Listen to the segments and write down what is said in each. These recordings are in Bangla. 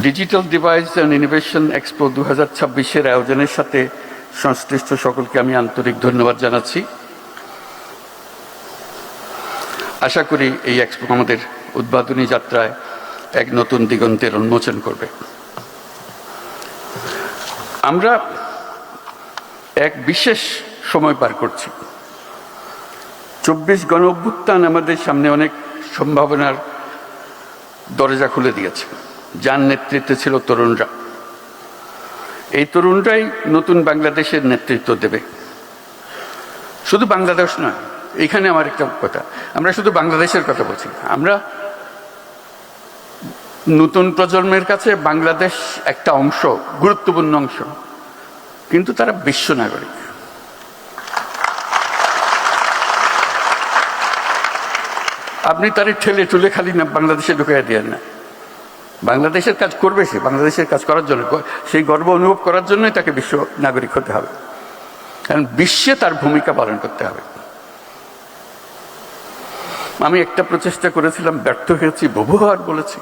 Digital device and innovation expo দু হাজার ছাব্বিশের আয়োজনের সাথে সংশ্লিষ্ট সকলকে আমি আন্তরিক ধন্যবাদ জানাচ্ছি। আশা করি এই এক্সপো আমাদের উদ্বোধনী যাত্রায় এক নতুন দিগন্তের উন্মোচন করবে। আমরা এক বিশেষ সময় পার করছি। চব্বিশ গণ অভ্যুত্থান আমাদের সামনে অনেক সম্ভাবনার দরজা খুলে দিয়েছে। যার নেতৃত্বে ছিল তরুণরা। এই তরুণরাই নতুন বাংলাদেশের নেতৃত্ব দেবে। শুধু বাংলাদেশ নয়, এখানে আমার একটা কথা, আমরা শুধু বাংলাদেশের কথা বলছি আমরা নতুন প্রজন্মের কাছে বাংলাদেশ একটা অংশ, গুরুত্বপূর্ণ অংশ, কিন্তু তারা বিশ্ব নাগরিক। আপনি তারে ঠেলে টুলে খালি না, বাংলাদেশে ঢুকাই দিয়ে না। বাংলাদেশের কাজ করবে সে, বাংলাদেশের কাজ করার জন্য সেই গর্ব অনুভব করার জন্যই তাকে বিশ্ব নাগরিক হতে হবে। কারণ বিশ্বে তার ভূমিকা পালন করতে হবে। আমি একটা প্রচেষ্টা করেছিলাম, ব্যর্থ হয়েছি, বহুবার বলেছি।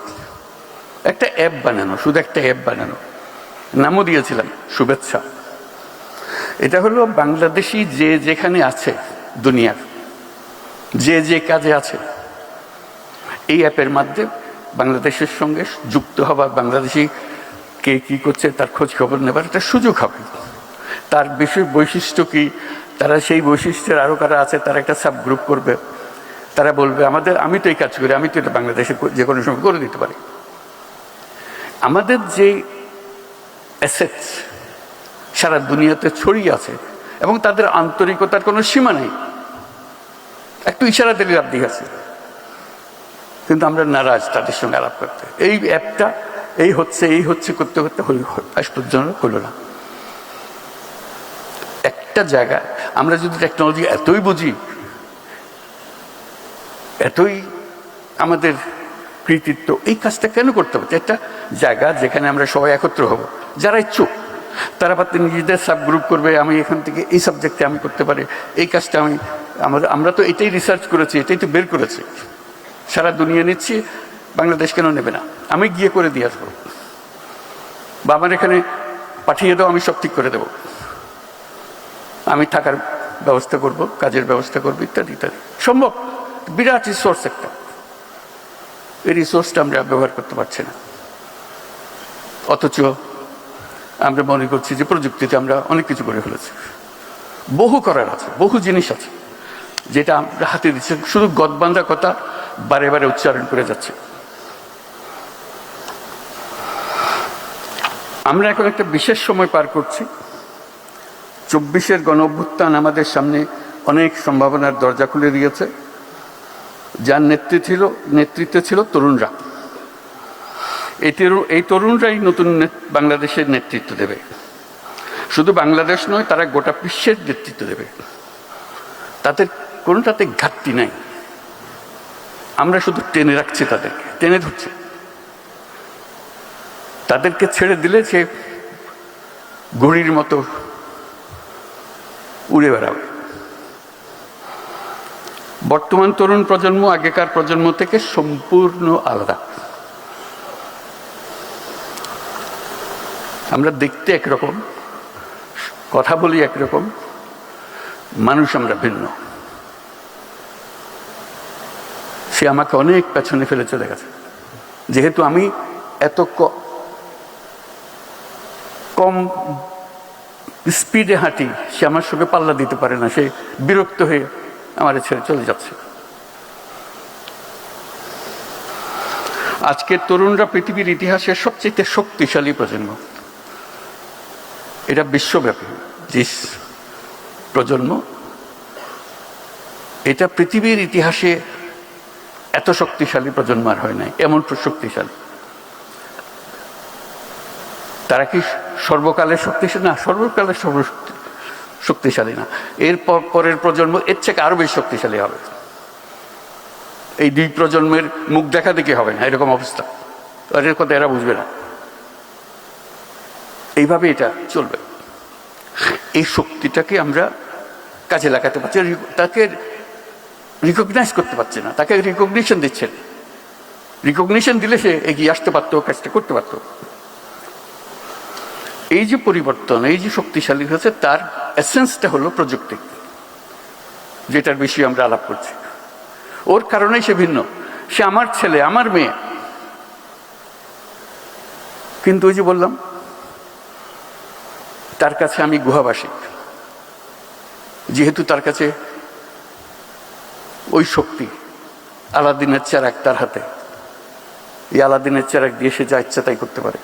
একটা অ্যাপ বানানো, শুধু একটা অ্যাপ বানানো। নামও দিয়েছিলাম, শুভেচ্ছা। এটা হলো বাংলাদেশি যে যেখানে আছে দুনিয়ার, যে যে কাজে আছে, এই অ্যাপের মাধ্যমে বাংলাদেশের সঙ্গে যুক্ত হবার বাংলাদেশি কে কি করছে, তার খোঁজ খবর নেবার একটা সুযোগ হবে। তার বিশেষ বৈশিষ্ট্য কি? তারা সেই বৈশিষ্ট্যের আরও কারা আছে, তারা একটা সাব গ্রুপ করবে। তারা বলবে, আমাদের, আমি তো এই কাজ করি, আমি তো এটা বাংলাদেশে যে কোনো সময় করে দিতে পারি। আমাদের যে অ্যাসেটস সারা দুনিয়াতে ছড়িয়ে আছে এবং তাদের আন্তরিকতার কোনো সীমা নেই। একটু ইশারা দিলে লাভ আছে কিন্তু আমরা নারাজ তাদের সঙ্গে আলাপ করতে। এই অ্যাপটা, এই হচ্ছে এই হচ্ছে, করতে করতে হল, আজ পর্যন্ত হলো না। একটা জায়গা, আমরা যদি টেকনোলজি এতই বুঝি, এতই আমাদের কৃতিত্ব, এই কাজটা কেন করতে হবে? একটা জায়গা যেখানে আমরা সবাই একত্র হব। যারা ইচ্ছুক, তারা পাতে নিজেদের সাব গ্রুপ করবে, আমি এখান থেকে এই সাবজেক্টে আমি করতে পারি। এই কাজটা আমি, আমরা তো এটাই রিসার্চ করেছি, এটাই তো বের করেছি। সারা দুনিয়া নিচ্ছি, বাংলাদেশ কেন নেবে না? আমি গিয়ে করে দিয়ে আসব। বা আমার এখানে পাঠিয়ে দাও, আমি সব ঠিক করে দেব। আমি থাকার ব্যবস্থা করব, কাজের ব্যবস্থা করব, ইত্যাদি ইত্যাদি। সম্ভব? বিরাট রিসোর্স একটা। এই রিসোর্সটা আমরা ব্যবহার করতে পারছি না। অথচ আমরা মনে করছি যে প্রযুক্তিতে আমরা অনেক কিছু করে ফেলেছি। বহু করার আছে, বহু জিনিস আছে। যেটা আমরা হাতে দিচ্ছি। শুধু গদবান্ধা কথা বারে বারে উচ্চারণ করে যাচ্ছে। আমরা এখন একটা বিশেষ সময় পার করছি। চব্বিশের গণ অভ্যুত্থান আমাদের সামনে অনেক সম্ভাবনার দরজা খুলে দিয়েছে। যার নেতৃত্ব ছিল, নেতৃত্বে ছিল তরুণরা। এই এই তরুণরাই নতুন বাংলাদেশের নেতৃত্ব দেবে। শুধু বাংলাদেশ নয়, তারা গোটা বিশ্বের নেতৃত্ব দেবে। তাদের কোনোটাতে ঘাটতি নাই। আমরা শুধু টেনে রাখছি তাদেরকে, টেনে ধরছি। তাদেরকে ছেড়ে দিলে সে ঘড়ির মতো উড়ে বেড়াবে। বর্তমান তরুণ প্রজন্ম, আগেকার প্রজন্ম থেকে সম্পূর্ণ আলাদা। আমরা দেখতে একরকম, কথা বলি একরকম, মানুষ আমরা ভিন্ন। সে আমাকে অনেক পেছনে ফেলে চলে গেছে। যেহেতু আমি এত কম স্পিডে হাঁটি, সে আমার সঙ্গে পাল্লা দিতে পারে না। সে বিরক্ত হয়ে আমার ছেড়ে চলে যাচ্ছে। আজকের তরুণরা পৃথিবীর ইতিহাসের সবচেয়ে শক্তিশালী প্রজন্ম। এটা বিশ্বব্যাপী। যে প্রজন্ম, এটা পৃথিবীর ইতিহাসে এত শক্তিশালী প্রজন্ম আর হয় নাই, এমন শক্তিশালী। তারা কি সর্বকালের শক্তিশালী? না, সর্বকালের সর্ব শক্তিশালী না। এর পরের প্রজন্ম এর থেকে আরও বেশি শক্তিশালী হবে। এই দুই প্রজন্মের মুখ দেখা দেখে হবে না, এরকম অবস্থা। এর কথা এরা বুঝবে না। এইভাবে এটা চলবে। এই শক্তিটাকে আমরা কাজে লাগাতে পারছি। তাকে রিকগনাইজ করতে পারছে না। তাকে রিকগনিশন দিচ্ছেন রিকগনিশন দিলে সে এগিয়ে আসতে পারতো, কাজটা করতে পারতো। এই যে পরিবর্তন, এই যে শক্তিশালী হয়েছে, তার এসেন্সটা হলো প্রযুক্তি, যেটার বিষয়ে আমরা আলাপ করছি। ওর কারণেই সে ভিন্ন। সে আমার ছেলে, আমার মেয়ে। কিন্তু ওই যে বললাম, তার কাছে আমি গুহাবাসী। যেহেতু তার কাছে ওই শক্তি আলাদিনের চেরাক তার হাতে। এই আলাদিনের চেরাক দিয়ে সে যা ইচ্ছা তাই করতে পারে।